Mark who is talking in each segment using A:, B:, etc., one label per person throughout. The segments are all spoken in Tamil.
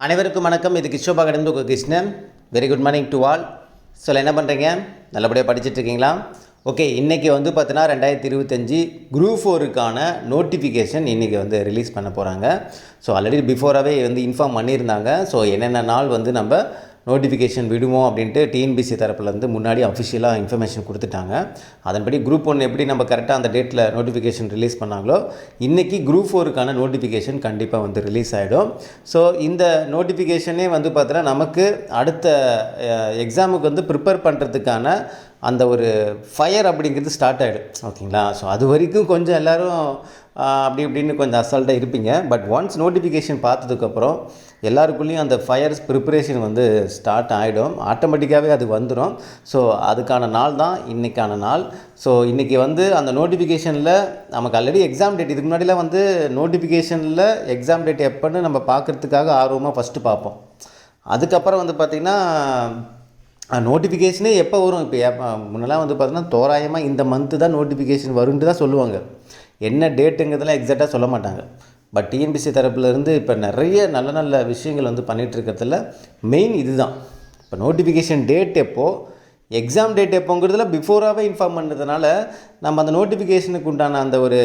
A: அனைவருக்கும் வணக்கம். இது கிஷோபா கடந்து உங்கள் Krishnan. Very good morning to all so என்ன பண்ணுறீங்க நல்லபடியாக படிச்சிட்டு இருக்கீங்களா ஓகே இன்றைக்கி வந்து பார்த்தீங்கன்னா ரெண்டாயிரத்தி இருபத்தஞ்சி குரூப் ஃபோருக்கான நோட்டிஃபிகேஷன் இன்றைக்கி வந்து ரிலீஸ் பண்ண போகிறாங்க ஸோ ஆல்ரெடி பிஃபோராகவே வந்து இன்ஃபார்ம் பண்ணியிருந்தாங்க. ஸோ என்னென்ன நாள் வந்து நம்ம நோட்டிஃபிகேஷன் விடுவோம் அப்படின்ட்டு டிஎன்பிசி தரப்புலேருந்து முன்னாடி அஃபிஷியலாக இன்ஃபர்மேஷன் கொடுத்துட்டாங்க. அதன்படி குரூப் ஒன் எப்படி நம்ம கரெக்டாக அந்த டேட்டில் நோட்டிஃபிகேஷன் ரிலீஸ் பண்ணாங்களோ இன்றைக்கி குரூப் ஃபோருக்கான நோட்டிஃபிகேஷன் கண்டிப்பாக வந்து ரிலீஸ் ஆகிடும் ஸோ இந்த நோட்டிஃபிகேஷனே வந்து பார்த்தீங்கன்னா நமக்கு அடுத்த எக்ஸாமுக்கு வந்து ப்ரிப்பேர் பண்ணுறதுக்கான அந்த ஒரு ஃபயர் அப்படிங்கிறது ஸ்டார்ட் ஆகிடும் ஓகேங்களா? ஸோ அது வரைக்கும் கொஞ்சம் எல்லோரும் அப்படி இப்படின்னு கொஞ்சம் அசால்ட்டாக இருப்பீங்க. பட் ஒன்ஸ் நோட்டிஃபிகேஷன் பார்த்ததுக்கப்புறம் எல்லாருக்குள்ளேயும் அந்த ஃபயர்ஸ் ப்ரிப்பரேஷன் வந்து ஸ்டார்ட் ஆகிடும் ஆட்டோமேட்டிக்காகவே அது வந்துடும் ஸோ அதுக்கான நாள் தான் இன்றைக்கான நாள். ஸோ இன்றைக்கி வந்து அந்த நோட்டிஃபிகேஷனில் நமக்கு ஆல்ரெடி எக்ஸாம் டேட் இதுக்கு முன்னாடிலாம் வந்து நோட்டிஃபிகேஷனில் எக்ஸாம் டேட் எப்போன்னு நம்ம பார்க்குறதுக்காக ஆர்வமாக ஃபஸ்ட்டு பார்ப்போம். அதுக்கப்புறம் வந்து பார்த்திங்கன்னா நோட்டிஃபிகேஷனே எப்போ வரும்? இப்போ முன்னெல்லாம் வந்து பார்த்தோன்னா தோராயமாக இந்த மந்த்து தான் நோட்டிஃபிகேஷன் வரும்னு தான் சொல்லுவாங்க. என்ன டேட்டுங்கிறதெல்லாம் எக்ஸாக்டாக சொல்ல மாட்டாங்க. பட் டிஎன்பிசி தரப்புலேருந்து இப்போ நிறைய நல்ல நல்ல விஷயங்கள் வந்து பண்ணிகிட்ருக்கிறதுல மெயின் மெயின் இதுதான். இப்போ நோட்டிஃபிகேஷன் டேட் எப்போது எக்ஸாம் டேட் எப்போங்கிறதுல பிஃபோராகவே இன்ஃபார்ம் பண்ணதுனால நம்ம அந்த நோட்டிஃபிகேஷனுக்கு உண்டான அந்த ஒரு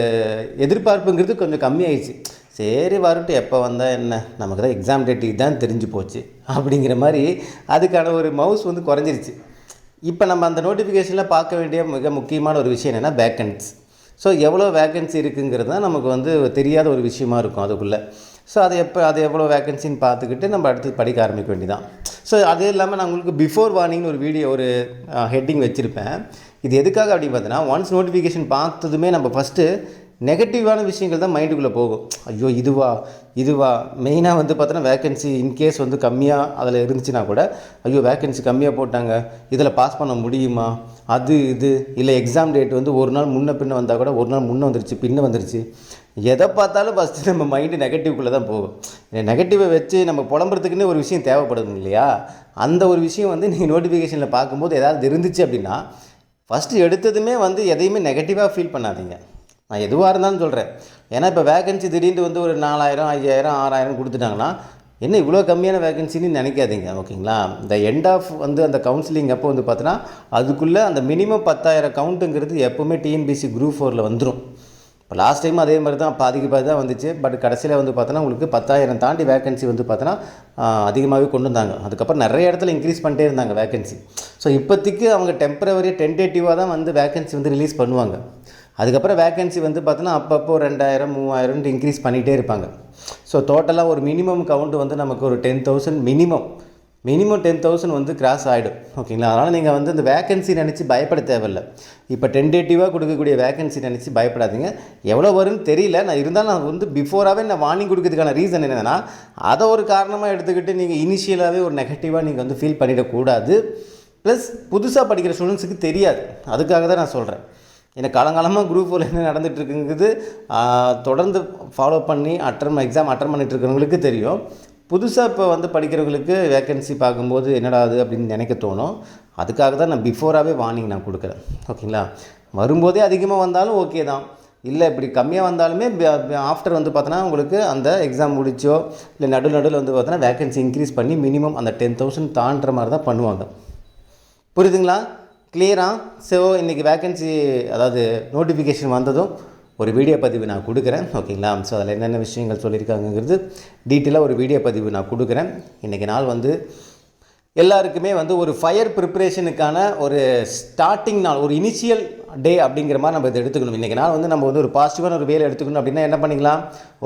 A: எதிர்பார்ப்புங்கிறது கொஞ்சம் கம்மியாயிடுச்சு. சரி வரட்டும் எப்போ வந்தால் என்ன? நமக்கு தான் எக்ஸாம் டேட்டுக்கு தான் தெரிஞ்சு போச்சு. அப்படிங்கிற மாதிரி அதுக்கான ஒரு மவுஸ் வந்து குறைஞ்சிருச்சு. இப்போ நம்ம அந்த நோட்டிஃபிகேஷனில் பார்க்க வேண்டிய மிக முக்கியமான ஒரு விஷயம் என்னென்னா வேக்கன்ஸ் ஸோ எவ்வளோ வேக்கன்சி இருக்குங்கிறது தான் நமக்கு வந்து தெரியாத ஒரு விஷயமா இருக்கும் அதுக்குள்ளே. ஸோ அது எப்போ அது எவ்வளோ வேக்கன்சின்னு பார்த்துக்கிட்டு நம்ம அடுத்து படிக்க ஆரம்பிக்க வேண்டியதான் ஸோ அது இல்லாமல் நான் உங்களுக்கு பிஃபோர் வார்னிங்னு ஒரு வீடியோ ஒரு ஹெட்டிங் வச்சுருப்பேன். இது எதுக்காக அப்படின்னு பார்த்தீங்கன்னா ஒன்ஸ் நோட்டிஃபிகேஷன் பார்த்ததுமே நம்ம ஃபஸ்ட்டு நெகட்டிவான விஷயங்கள் தான் மைண்டுக்குள்ளே போகும். ஐயோ இதுவா இதுவா. மெயினாக வந்து பார்த்தோன்னா வேக்கன்சி இன்கேஸ் வந்து கம்மியாக அதில் இருந்துச்சுன்னா கூட ஐயோ வேக்கன்சி கம்மியாக போட்டாங்க. இதில் பாஸ் பண்ண முடியுமா? அது இது. இல்லை எக்ஸாம் டேட் வந்து ஒரு நாள் முன்ன பின்ன வந்தால் கூட ஒரு நாள் முன்னே வந்துருச்சு பின்ன வந்துருச்சு. எதை பார்த்தாலும் ஃபஸ்ட்டு நம்ம மைண்டு நெகட்டிவ்குள்ளே தான் போகும். நெகட்டிவை வச்சு நம்ம புலம்புறதுக்குன்னு ஒரு விஷயம் தேவைப்படுது இல்லையா? அந்த ஒரு விஷயம் வந்து நீங்கள் நோட்டிஃபிகேஷனில் பார்க்கும்போது ஏதாவது இருந்துச்சு அப்படின்னா ஃபஸ்ட்டு எடுத்ததுமே வந்து எதையுமே நெகட்டிவாக ஃபீல் பண்ணாதீங்க. நான் எதுவாக இருந்தாலும் சொல்கிறேன் ஏன்னா இப்போ வேகன்சி திடீர்னு வந்து ஒரு நாலாயிரம் ஐயாயிரம் ஆறாயிரம் கொடுத்துட்டாங்கன்னா என்ன இவ்வளோ கம்மியான வேகன்சின்னு நினைக்காதீங்க ஓகேங்களா? இந்த எண்ட் ஆஃப் வந்து அந்த கவுன்சிலிங் அப்போ வந்து பார்த்தோன்னா அதுக்குள்ளே அந்த மினிமம் பத்தாயிரம் கவுண்ட்டுங்கிறது எப்போவுமே டிஎன்பிசி குரூப் ஃபோரில் வந்துடும் இப்போ லாஸ்ட் டைம் அதே மாதிரி தான் பாதிக்கு பாதி தான் வந்துச்சு. பட் கடைசியில் வந்து பார்த்தோன்னா உங்களுக்கு பத்தாயிரம் தாண்டி வேகன்சி வந்து பார்த்தோன்னா அதிகமாகவே கொண்டு வந்தாங்க. அதுக்கப்புறம் நிறைய இடத்துல இன்க்ரீஸ் பண்ணிட்டே இருந்தாங்க வேகன்சி ஸோ இப்போதைக்கு அவங்க டெம்பரவரி டென்டேட்டிவாக தான் வந்து வேகன்சி வந்து ரிலீஸ் பண்ணுவாங்க. அதுக்கப்புறம் வேகன்சி வந்து பார்த்தோன்னா அப்பப்போ ரெண்டாயிரம் மூவாயிரம்னு இன்க்ரீஸ் பண்ணிகிட்டே இருப்பாங்க. ஸோ டோட்டலாக ஒரு மினிமம் கவுண்ட் வந்து நமக்கு ஒரு ten thousand minimum minimum ten thousand வந்து கிராஸ் ஆகிடும் ஓகேங்களா அதனால் நீங்கள் வந்து இந்த வேகன்சி நினச்சி பயப்பட தேவையில்ல. இப்போ டென்டேட்டிவாக கொடுக்கக்கூடிய வேகன்சி நினச்சி பயப்படாதீங்க. எவ்வளோ வரும்னு தெரியல. நான் இருந்தாலும் நான் வந்து பிஃபோராகவே நான் வார்னிங் கொடுக்கறதுக்கான ரீசன் என்னென்னா அதை ஒரு காரணமாக எடுத்துக்கிட்டு நீங்கள் இனிஷியலாகவே ஒரு நெகட்டிவாக நீங்கள் வந்து ஃபீல் பண்ணிடக்கூடாது. ப்ளஸ் புதுசாக படிக்கிற ஸ்டூடெண்ட்ஸுக்கு தெரியாது. அதுக்காக தான் நான் சொல்கிறேன் எனக்கு காலங்காலமாக குரூப் ஃபோரில் என்ன நடந்துகிட்ருக்குங்கிறது தொடர்ந்து ஃபாலோ பண்ணி அட்டன் எக்ஸாம் அட்டன் பண்ணிகிட்ருக்கிறவங்களுக்கு தெரியும். புதுசாக இப்போ வந்து படிக்கிறவங்களுக்கு வேக்கன்சி பார்க்கும்போது என்னடா அது அப்படின்னு நினைக்க தோணும். அதுக்காக தான் நான் பிஃபோராகவே வார்னிங் நான் கொடுக்குறேன். ஓகேங்களா வரும்போதே அதிகமாக வந்தாலும் ஓகே தான். இல்லை இப்படி கம்மியாக வந்தாலுமே ஆஃப்டர் வந்து பார்த்தோன்னா உங்களுக்கு அந்த எக்ஸாம் முடிச்சோ இல்லை நடு நடுவில் வந்து பார்த்தோன்னா வேக்கன்சி இன்க்ரீஸ் பண்ணி மினிமம் அந்த டென் தௌசண்ட் தாண்டுற மாதிரி தான் பண்ணுவாங்க. புரியுதுங்களா? கிளியராக ஸோ இன்றைக்கி வேக்கன்சி அதாவது நோட்டிஃபிகேஷன் வந்ததும் ஒரு வீடியோ பதிவு நான் கொடுக்குறேன். ஓகேங்களா ஸோ அதில் என்னென்ன விஷயங்கள் சொல்லியிருக்காங்கங்கிறது டீட்டெயிலாக ஒரு வீடியோ பதிவு நான் கொடுக்குறேன். இன்றைக்கி நாள் வந்து எல்லாருக்குமே வந்து ஒரு ஃபயர் ப்ரிப்ரேஷனுக்கான ஒரு ஸ்டார்டிங் நாள் ஒரு இனிஷியல் டே அப்படிங்கிற மாதிரி நம்ம இதை எடுத்துக்கணும். இன்றைக்கி நாள் வந்து நம்ம வந்து ஒரு பாசிட்டிவான ஒரு வேலை எடுத்துக்கணும் அப்படின்னா என்ன பண்ணிக்கலாம்?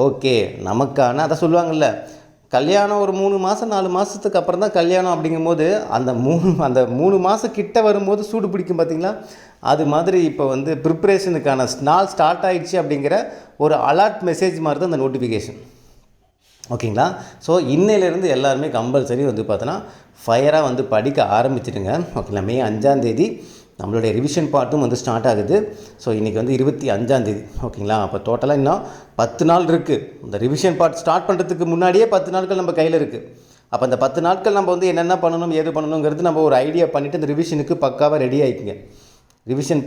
A: ஓகே நமக்கான அதை சொல்லுவாங்கள்ல கல்யாணம் ஒரு மூணு மாதம் நாலு மாதத்துக்கு அப்புறம் தான் கல்யாணம் அப்படிங்கும்போது அந்த மூணு அந்த மூணு மாதம் கிட்ட வரும்போது சூடு பிடிக்கும் பார்த்தீங்களா அது மாதிரி இப்போ வந்து ப்ரிப்ரேஷனுக்கான நாள் ஸ்டார்ட் ஆகிடுச்சு அப்படிங்கிற ஒரு அலர்ட் மெசேஜ் மாதிரி தான் அந்த நோட்டிஃபிகேஷன் ஓகேங்களா? ஸோ இன்னையிலேருந்து எல்லாருமே கம்பல்சரி வந்து பார்த்தோன்னா ஃபயராக வந்து படிக்க ஆரம்பிச்சிடுங்க. ஓகேங்களா? மே அஞ்சாந்தேதி நம்மளுடைய ரிவிஷன் பார்ட்டும் வந்து ஸ்டார்ட் ஆகுது. ஸோ இன்றைக்கி வந்து இருபத்தி அஞ்சாந்தேதி ஓகேங்களா அப்போ டோட்டலாக இன்னும் பத்து நாள் இருக்குது இந்த ரிவிஷன் பார்ட் ஸ்டார்ட் பண்ணுறதுக்கு முன்னாடியே பத்து நாட்கள் நம்ம கையில் இருக்குது அப்போ அந்த பத்து நாட்கள் நம்ம வந்து என்னென்ன பண்ணணும் ஏது பண்ணணுங்கிறது நம்ம ஒரு ஐடியா பண்ணிவிட்டு இந்த ரிவிஷனுக்கு பக்காவாக ரெடி ஆகிக்குங்க ரிவிஷன்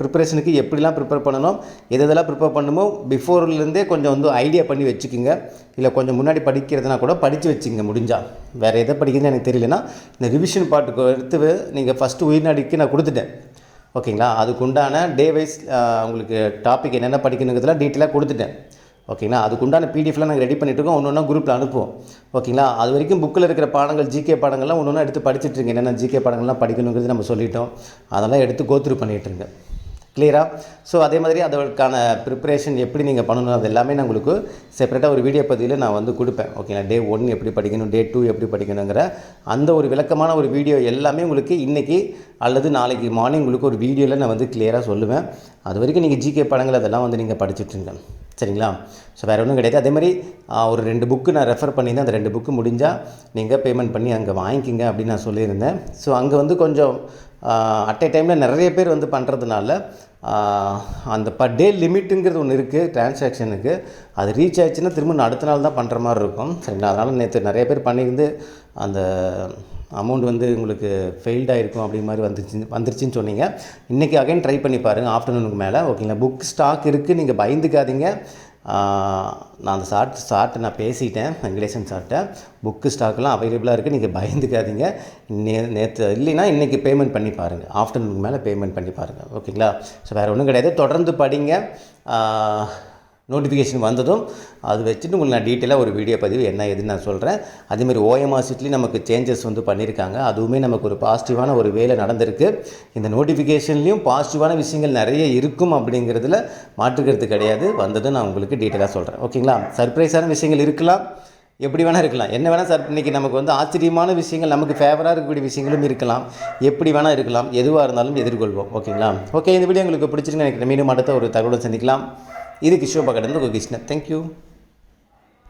A: ப்ரிப்பரேஷனுக்கு எப்படிலாம் ப்ரிப்பேர் பண்ணணும் எது எதெல்லாம் ப்ரிப்பேர் பண்ணுமோ பிஃபோர்லேருந்தே கொஞ்சம் வந்து ஐடியா பண்ணி வச்சுக்கோங்க. இல்லை கொஞ்சம் முன்னாடி படிக்கிறதுனா கூட படித்து வச்சுங்க முடிஞ்சால் வேறு எதை படிக்கிறதுன்னு எனக்கு தெரியலனா இந்த ரிவிஷன் பாட்டுக்கு எடுத்து நீங்கள் ஃபஸ்ட்டு உயிர்நாடிக்கு நான் கொடுத்துட்டேன். ஓகேங்களா? அதுக்கு உண்டான டே வைஸ் உங்களுக்கு டாபிக் என்னென்ன படிக்கணுங்கிறதுலாம் டீட்டெயிலாக கொடுத்துட்டேன். ஓகேங்களா? அதுக்குண்டான பிடிஎஃப்லாம் நாங்கள் ரெடி பண்ணிட்டு இருக்கோம் ஒன்று ஒன்றா குரூப்பில் அனுப்புவோம். ஓகேங்களா? அது வரைக்கும் புக்கில் இருக்கிற பாடங்கள் ஜிகே பாடங்கள்லாம் ஒன்று ஒன்றா எடுத்து படிச்சுட்ருங்க என்னென்ன ஜிகே பாடங்கள்லாம் படிக்கணுங்கிறது நம்ம சொல்லிட்டோம். அதெல்லாம் எடுத்து கோத்ரூ பண்ணிகிட்ருங்க கிளியரா ஸோ அதே மாதிரி அதற்கான ப்ரிப்பரேஷன் எப்படி நீங்கள் பண்ணணும் அது எல்லாமே நான் உங்களுக்கு செப்பரேட்டாக ஒரு வீடியோ பதிவில் நான் வந்து கொடுப்பேன். ஓகேங்களா? டே ஒன் எப்படி படிக்கணும் டே டூ எப்படி படிக்கணுங்கிற அந்த ஒரு விளக்கமான ஒரு வீடியோ எல்லாமே உங்களுக்கு இன்றைக்கி அல்லது நாளைக்கு மார்னிங் உங்களுக்கு ஒரு வீடியோவில் நான் வந்து கிளியராக சொல்லுவேன். அது வரைக்கும் நீங்கள் ஜிகே படங்கள் அதெல்லாம் வந்து நீங்கள் படிச்சுட்ருங்க சரிங்களா? ஸோ வேறு ஒன்றும் கிடையாது. அதே மாதிரி ஒரு ரெண்டு புக்கு நான் ரெஃபர் பண்ணியிருந்தேன். அந்த ரெண்டு புக்கு முடிஞ்சால் நீங்கள் பேமெண்ட் பண்ணி அங்கே வாங்கிக்கிங்க அப்படின்னு நான் சொல்லியிருந்தேன். ஸோ அங்கே வந்து கொஞ்சம் அட் எ டைமில் நிறைய பேர் வந்து பண்ணுறதுனால அந்த பர் டே லிமிட்டுங்கிறது ஒன்று இருக்குது டிரான்சாக்ஷனுக்கு அது ரீச் ஆயிடுச்சுன்னா திரும்ப அடுத்த நாள் தான் பண்ணுற மாதிரி இருக்கும். சரிங்களா? அதனால் நேற்று நிறைய பேர் பண்ணியிருந்து அந்த அமௌண்ட் வந்து உங்களுக்கு ஃபெயில்டாகிருக்கும் அப்படி மாதிரி வந்துச்சு வந்துருச்சுன்னு சொன்னீங்க. இன்றைக்கி அகைன் ட்ரை பண்ணி பாருங்கள் ஆஃப்டர்நூனுக்கு மேலே. ஓகேங்களா புக் ஸ்டாக் இருக்குது நீங்கள் பயந்துக்காதீங்க. நான் அந்த சார்ட் சார்ட்டை நான் பேசிட்டேன் வெங்கடேசன் சார்ட்டை. புக்கு ஸ்டாக்லாம் அவைலபிளாக இருக்குது நீங்கள் பயந்துக்காதீங்க. நே நேற்று இல்லைன்னா இன்றைக்கி பேமெண்ட் பண்ணி பாருங்கள் ஆஃப்டர்நூனுக்கு மேலே பேமெண்ட் பண்ணி பாருங்கள் ஓகேங்களா ஸோ வேறு ஒன்றும் கிடையாது. தொடர்ந்து படிங்க. நோட்டிஃபிகேஷன் வந்ததும் அது வச்சுட்டு உங்களுக்கு நான் டீட்டெயிலாக ஒரு வீடியோ பதிவு என்ன ஏதுன்னு நான் சொல்கிறேன் அதேமாதிரி ஓஎம்ஆர் சீட்லேயும் நமக்கு சேஞ்சஸ் வந்து பண்ணியிருக்காங்க அதுவுமே நமக்கு ஒரு பாசிட்டிவான ஒரு வேலை நடந்திருக்கு. இந்த நோட்டிஃபிகேஷன்லேயும் பாசிட்டிவான விஷயங்கள் நிறைய இருக்கும் அப்படிங்கிறதுல மாற்றுக்கிறது கிடையாது. வந்ததும் நான் உங்களுக்கு டீட்டெயிலாக சொல்கிறேன் ஓகேங்களா சர்ப்ரைஸான விஷயங்கள் இருக்கலாம். எப்படி வேணால் இருக்கலாம். என்ன வேணால் சார் இன்றைக்கி நமக்கு வந்து ஆச்சரியமான விஷயங்கள் நமக்கு ஃபேவராக இருக்கக்கூடிய விஷயங்களும் இருக்கலாம். எப்படி வேணால் இருக்கலாம். எதுவாக இருந்தாலும் எதிர்கொள்வோம். ஓகேங்களா ஓகே இந்த வீடியோ உங்களுக்கு பிடிச்சிருக்கு நினைக்கிறேன். மீண்டும் அடுத்த ஒரு தகவலை சந்திக்கலாம். இது கிஷோபா கடந்து கிருஷ்ணன் தேங்க்யூ